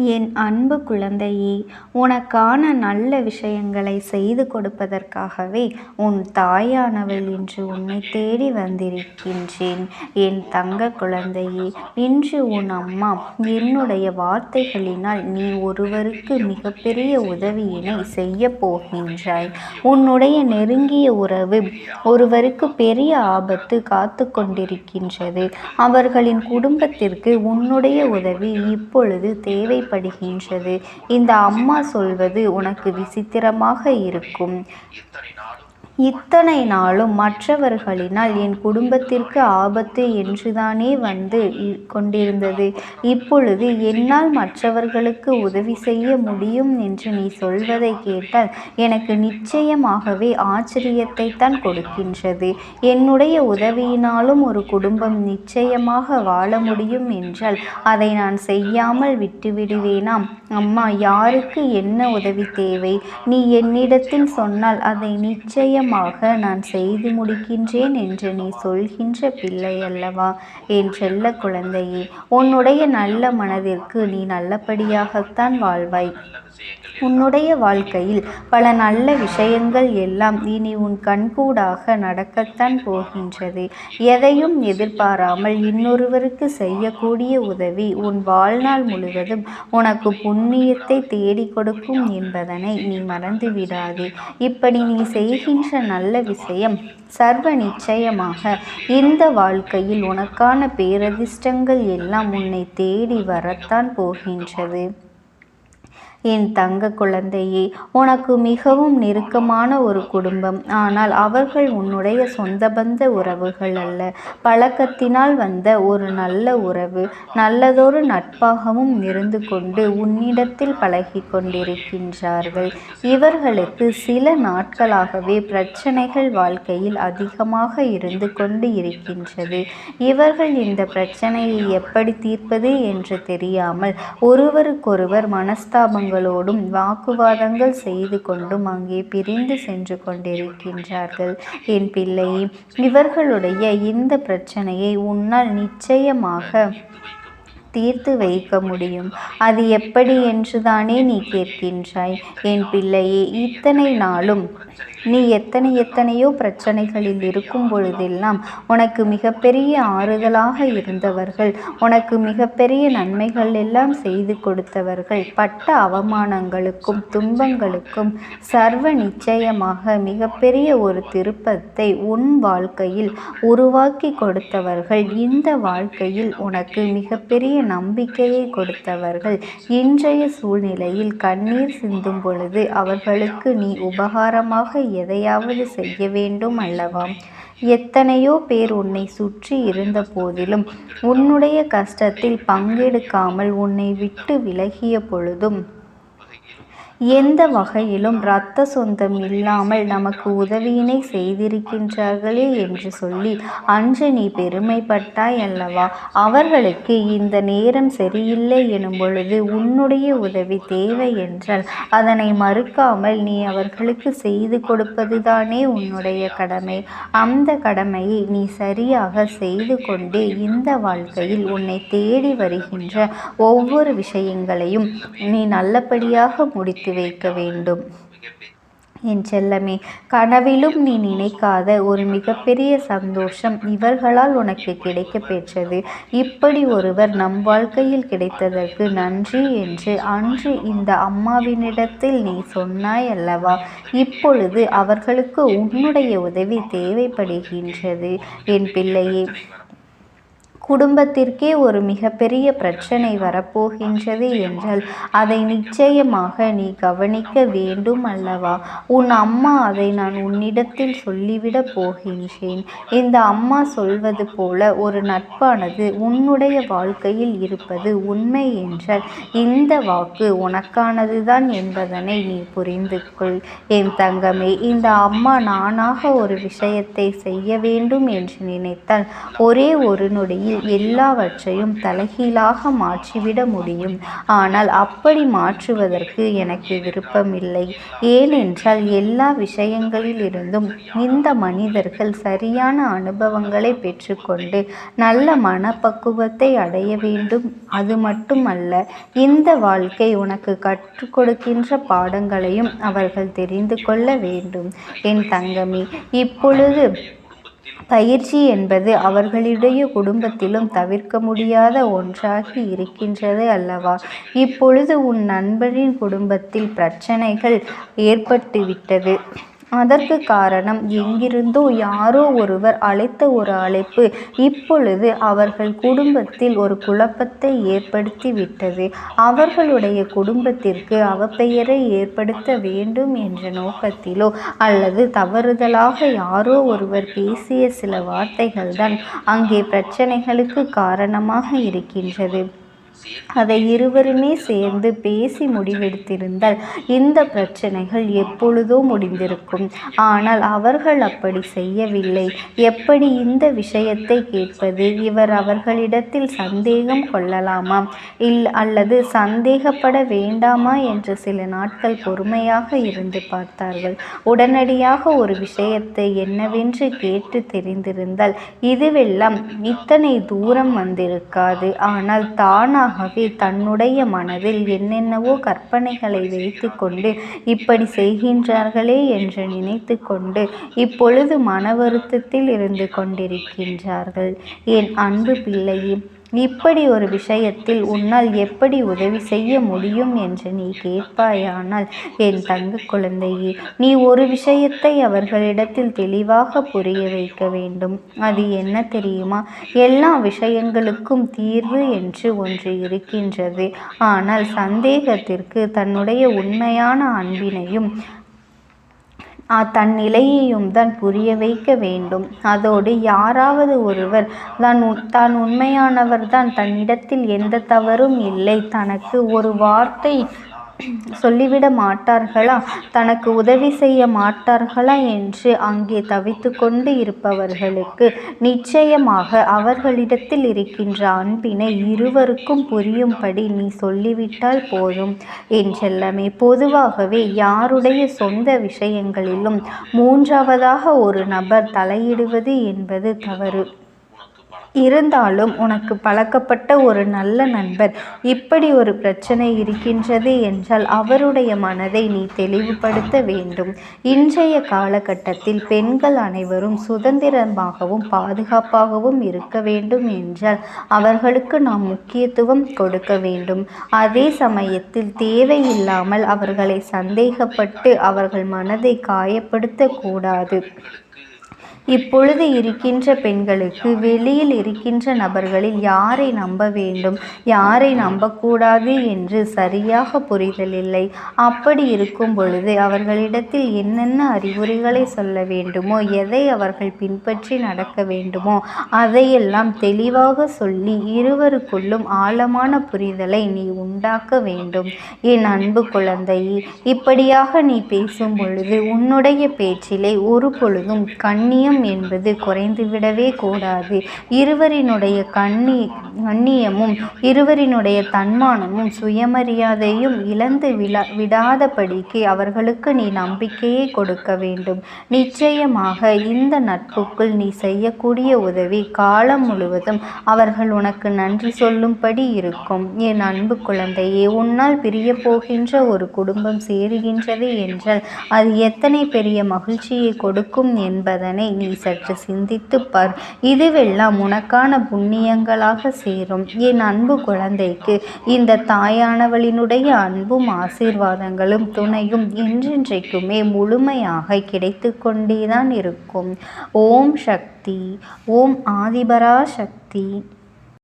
என் அன்பு குழந்தையே உனக்கான நல்ல விஷயங்களை செய்து கொடுப்பதற்காகவே உன் தாயானவள் இன்று உன்னை தேடி வந்திருக்கின்றேன். என் தங்க குழந்தையே இன்று உன் அம்மா என்னுடைய வார்த்தைகளினால் நீ ஒருவருக்கு மிகப்பெரிய உதவியினை செய்ய போகின்றாய். உன்னுடைய நெருங்கிய உறவு ஒருவருக்கு பெரிய ஆபத்து காத்து கொண்டிருக்கின்றது. அவர்களின் குடும்பத்திற்கு உன்னுடைய உதவி இப்பொழுது தேவை தேவைப்படுகின்றது இந்த அம்மா சொல்வது உனக்கு விசித்திரமாக இருக்கும். இத்தனை நாளும் மற்றவர்களினால் என் குடும்பத்திற்கு ஆபத்து என்றுதானே வந்து கொண்டிருந்தது. இப்பொழுது என்னால் மற்றவர்களுக்கு உதவி செய்ய முடியும் என்று நீ சொல்வதை கேட்டால் எனக்கு நிச்சயமாகவே ஆச்சரியத்தை தான் கொடுக்கின்றது. என்னுடைய உதவியினாலும் ஒரு குடும்பம் நிச்சயமாக வாழ முடியும் என்றால் அதை நான் செய்யாமல் விட்டுவிடுவேனாம். அம்மா யாருக்கு என்ன உதவி தேவை? நீ என்னிடத்தில் சொன்னால் அதை நிச்சயம் நிச்சயமாக நான் செய்து முடிக்கின்றேன் என்று நீ சொல்கின்ற பிள்ளை அல்லவா? என் செல்ல குழந்தையே உன்னுடைய நல்ல மனதிற்கு நீ நல்லபடியாகத்தான் வாழ்வாய். உன்னுடைய வாழ்க்கையில் பல நல்ல விஷயங்கள் எல்லாம் இனி உன் கண்கூடாக நடக்கத்தான் போகின்றது. எதையும் எதிர்பாராமல் இன்னொருவருக்கு செய்யக்கூடிய உதவி உன் வாழ்நாள் முழுவதும் உனக்கு புண்ணியத்தை தேடி கொடுக்கும் என்பதனை நீ மறந்துவிடாதே. இப்படி நீ செய்கின்ற நல்ல விஷயம். சர்வ நிச்சயமாக இந்த வாழ்க்கையில் உனக்கான பேரதிர்ஷ்டங்கள் எல்லாம் உன்னை தேடி வரத்தான் போகின்றது. என் தங்க குழந்தையே உனக்கு மிகவும் நெருக்கமான ஒரு குடும்பம். ஆனால் அவர்கள் உன்னுடைய சொந்த பந்த உறவுகள் அல்ல. பழக்கத்தினால் வந்த ஒரு நல்ல உறவு நல்லதொரு நட்பாகவும் இருந்து கொண்டு உன்னிடத்தில் பழகி கொண்டிருக்கின்றார்கள் இவர்களுக்கு சில நாட்களாகவே பிரச்சனைகள் வாழ்க்கையில் அதிகமாக இருந்து கொண்டு இருக்கின்றது. இவர்கள் இந்த பிரச்சனையை எப்படி தீர்ப்பது என்று தெரியாமல் ஒருவருக்கொருவர் மனஸ்தாபங்கள் அவங்களோடும் வாக்குவாதங்கள் செய்து கொண்டும் அங்கே பிரிந்து சென்று கொண்டிருக்கின்றார்கள். என் பிள்ளையே இவர்களுடைய இந்த பிரச்சனையை உன்னால் நிச்சயமாக தீர்த்து வைக்க முடியும். அது எப்படி என்றுதானே நீ கேட்கின்றாய். என் பிள்ளையே இத்தனை நாளும் நீ எத்தனை எத்தனையோ பிரச்சனைகளில் இருக்கும் பொழுதெல்லாம் உனக்கு மிகப்பெரிய ஆறுதலாக இருந்தவர்கள் உனக்கு மிகப்பெரிய நன்மைகள் எல்லாம் செய்து கொடுத்தவர்கள் பட்ட அவமானங்களுக்கும் துன்பங்களுக்கும் சர்வ நிச்சயமாக மிகப்பெரிய ஒரு திருப்பத்தை உன் வாழ்க்கையில் உருவாக்கி கொடுத்தவர்கள் இந்த வாழ்க்கையில் உனக்கு மிகப்பெரிய நம்பிக்கையை கொடுத்தவர்கள். இன்றைய சூழ்நிலையில் கண்ணீர் சிந்தும் பொழுது அவர்களுக்கு நீ உபகாரமாக எதையாவது செய்ய வேண்டும் அல்லவா? எத்தனையோ பேர் உன்னை சுற்றி இருந்த போதிலும் உன்னுடைய கஷ்டத்தில் பங்கெடுக்காமல் உன்னை விட்டு விலகிய பொழுதும் எந்த வகையிலும் இரத்த சொந்தம் இல்லாமல் நமக்கு உதவியினை செய்திருக்கின்றார்களே என்று சொல்லி அன்று நீ பெருமைப்பட்டாய் அல்லவா? அவர்களுக்கு இந்த நேரம் சரியில்லை எனும் பொழுது உன்னுடைய உதவி தேவை என்றால் அதனை மறுக்காமல் நீ அவர்களுக்கு செய்து கொடுப்பதுதானே உன்னுடைய கடமை. அந்த கடமையை நீ சரியாக செய்து கொண்டே இந்த வாழ்க்கையில் உன்னை தேடி வருகின்ற ஒவ்வொரு விஷயங்களையும் நீ நல்லபடியாக முடித்து சேர்த்து வைக்க வேண்டும். என் செல்லமே கனவிலும் நீ நினைக்காத ஒரு மிகப்பெரிய சந்தோஷம் இவர்களால் உனக்கு கிடைக்க பெற்றது. இப்படி ஒருவர் நம் வாழ்க்கையில் கிடைத்ததற்கு நன்றி என்று அன்று இந்த அம்மாவினிடத்தில் நீ சொன்னாய் அல்லவா? இப்பொழுது அவர்களுக்கு உன்னுடைய உதவி தேவைப்படுகின்றது. என் பிள்ளையே குடும்பத்திற்கே ஒரு மிகப்பெரிய பிரச்சனை வரப்போகின்றது என்றால் அதை நிச்சயமாக நீ கவனிக்க வேண்டும் அல்லவா? உன் அம்மா அதை நான் உன்னிடத்தில் சொல்லிவிடப் போகின்றேன். இந்த அம்மா சொல்வது போல ஒரு நட்பானது உன்னுடைய வாழ்க்கையில் இருப்பது உண்மை என்றால் இந்த வாக்கு உனக்கானதுதான் என்பதனை நீ புரிந்து கொள் என் தங்கமே இந்த அம்மா நானாக ஒரு விஷயத்தை செய்ய வேண்டும் என்று நினைத்தால் ஒரே ஒரு நொடியில் எல்லாவற்றையும் தலைகீழாக மாற்றிவிட முடியும். ஆனால் அப்படி மாற்றுவதற்கு எனக்கு விருப்பமில்லை. ஏனென்றால் எல்லா விஷயங்களிலிருந்தும் இந்த மனிதர்கள் சரியான அனுபவங்களை பெற்றுக்கொண்டு நல்ல மனப்பக்குவத்தை அடைய வேண்டும். அது மட்டுமல்ல இந்த வாழ்க்கை உனக்கு கற்றுக் கொடுக்கின்ற பாடங்களையும் அவர்கள் தெரிந்து கொள்ள வேண்டும். என் தங்கமி இப்பொழுது பயிற்சி என்பது அவர்களுடைய குடும்பத்திலும் தவிர்க்க முடியாத ஒன்றாகி இருக்கின்றது அல்லவா? இப்பொழுது உன் நண்பரின் குடும்பத்தில் பிரச்சனைகள் ஏற்பட்டுவிட்டது. அதற்கு காரணம் எங்கிருந்தோ யாரோ ஒருவர் அழைத்த ஒரு அழைப்பு. இப்பொழுது அவர்கள் குடும்பத்தில் ஒரு குழப்பத்தை ஏற்படுத்தி விட்டது அவர்களுடைய குடும்பத்திற்கு அவப்பெயரை ஏற்படுத்த வேண்டும் என்ற நோக்கத்திலோ அல்லது தவறுதலாக யாரோ ஒருவர் பேசிய சில வார்த்தைகள்தான் அங்கே பிரச்சனைகளுக்கு காரணமாக இருக்கின்றது. அதை இருவருமே சேர்ந்து பேசி முடிவெடுத்திருந்தால் இந்த பிரச்சனைகள் எப்பொழுதோ முடிந்திருக்கும். ஆனால் அவர்கள் அப்படி செய்யவில்லை. எப்படி இந்த விஷயத்தை கேட்பது? இவர் அவர்களிடத்தில் சந்தேகம் கொள்ளலாமா? இல் அல்லது சந்தேகப்பட வேண்டாமா என்று சில நாட்கள் பொறுமையாக இருந்து பார்த்தார்கள். உடனடியாக ஒரு விஷயத்தை என்னவென்று கேட்டு தெரிந்திருந்தால் இதுவெல்லாம் இத்தனை தூரம் வந்திருக்காது. ஆனால் தானாக ஆகவே தன்னுடைய மனதில் என்னென்னவோ கற்பனைகளை வைத்து கொண்டு இப்படி செய்கின்றார்களே என்று நினைத்து கொண்டு இப்பொழுது மன வருத்தத்தில் இருந்து கொண்டிருக்கின்றார்கள். என் அன்பு பிள்ளையின் இப்படி ஒரு விஷயத்தில் உன்னால் எப்படி உதவி செய்ய முடியும் என்று நீ கேட்பாயானால் என் தங்க குழந்தையே நீ ஒரு விஷயத்தை அவர்களிடத்தில் தெளிவாக புரிய வைக்க வேண்டும். அது என்ன தெரியுமா? எல்லா விஷயங்களுக்கும் தீர்வு என்று ஒன்று இருக்கின்றது. ஆனால் சந்தேகத்திற்கு தன்னுடைய உண்மையான அன்பினையும் தன் நிலையையும் தான் புரிய வைக்க வேண்டும். அதோடு யாராவது ஒருவர் தான் தான் உண்மையானவர் தான் தன்னிடத்தில் எந்த தவறும் இல்லை. தனக்கு ஒரு வார்த்தை சொல்லிவிட மாட்டார்களா? தனக்கு உதவி செய்ய மாட்டார்களா என்று அங்கே தவித்து கொண்டு இருப்பவர்களுக்கு நிச்சயமாக அவர்களிடத்தில் இருக்கின்ற அன்பினை இருவருக்கும் புரியும்படி நீ சொல்லிவிட்டால் போதும் என்றெல்லாமே. பொதுவாகவே யாருடைய சொந்த விஷயங்களிலும் மூன்றாவதாக ஒரு நபர் தலையிடுவது என்பது தவறு. இருந்தாலும் உனக்கு பழக்கப்பட்ட ஒரு நல்ல நண்பர் இப்படி ஒரு பிரச்சனை இருக்கின்றது என்றால் அவருடைய மனதை நீ தெளிவுபடுத்த வேண்டும். இன்றைய காலகட்டத்தில் பெண்கள் அனைவரும் சுதந்திரமாகவும் பாதுகாப்பாகவும் இருக்க வேண்டும் என்றால் அவர்களுக்கு நாம் முக்கியத்துவம் கொடுக்க வேண்டும். அதே சமயத்தில் தேவையில்லாமல் அவர்களை சந்தேகப்பட்டு அவர்கள் மனதை காயப்படுத்தக்கூடாது. இப்பொழுது இருக்கின்ற பெண்களுக்கு வெளியில் இருக்கின்ற நபர்களில் யாரை நம்ப வேண்டும்? யாரை நம்பக்கூடாது என்று சரியாக புரிதல் இல்லை. அப்படி இருக்கும் பொழுது அவர்களிடத்தில் என்னென்ன அறிவுரைகளை சொல்ல வேண்டுமோ எதை அவர்கள் பின்பற்றி நடக்க வேண்டுமோ அதையெல்லாம் தெளிவாக சொல்லி இருவருக்குள்ளும் ஆழமான புரிதலை நீ உண்டாக்க வேண்டும். என் அன்பு குழந்தை இப்படியாக நீ பேசும் பொழுது உன்னுடைய பேச்சிலே ஒரு பொழுதும் கண்ணியம் என்பது குறைந்துவிடவே கூடாது. இருவரினுடைய கண்ணி கண்ணியமும் இருவரினுடைய தன்மானமும் சுயமரியாதையும் இழந்து விழா விடாதபடிக்கு அவர்களுக்கு நீ நம்பிக்கையை கொடுக்க வேண்டும். நிச்சயமாக இந்த நட்புக்குள் நீ செய்யக்கூடிய உதவி காலம் முழுவதும் அவர்கள் உனக்கு நன்றி சொல்லும்படி இருக்கும். என் அன்பு குழந்தையே உன்னால் பிரிய போகின்ற ஒரு குடும்பம் சேருகின்றது என்றால் அது எத்தனை பெரிய மகிழ்ச்சியை கொடுக்கும் என்பதனை நீ சற்று சிந்தித்து பார். இதுவெல்லாம் உனக்கான புண்ணியங்களாக சேரும். என் அன்பு குழந்தைக்கு இந்த தாயானவளினுடைய அன்பும் ஆசீர்வாதங்களும் துணையும் என்றென்றைக்குமே முழுமையாக கிடைத்து கொண்டேதான் இருக்கும். ஓம் சக்தி ஓம் ஆதிபரா சக்தி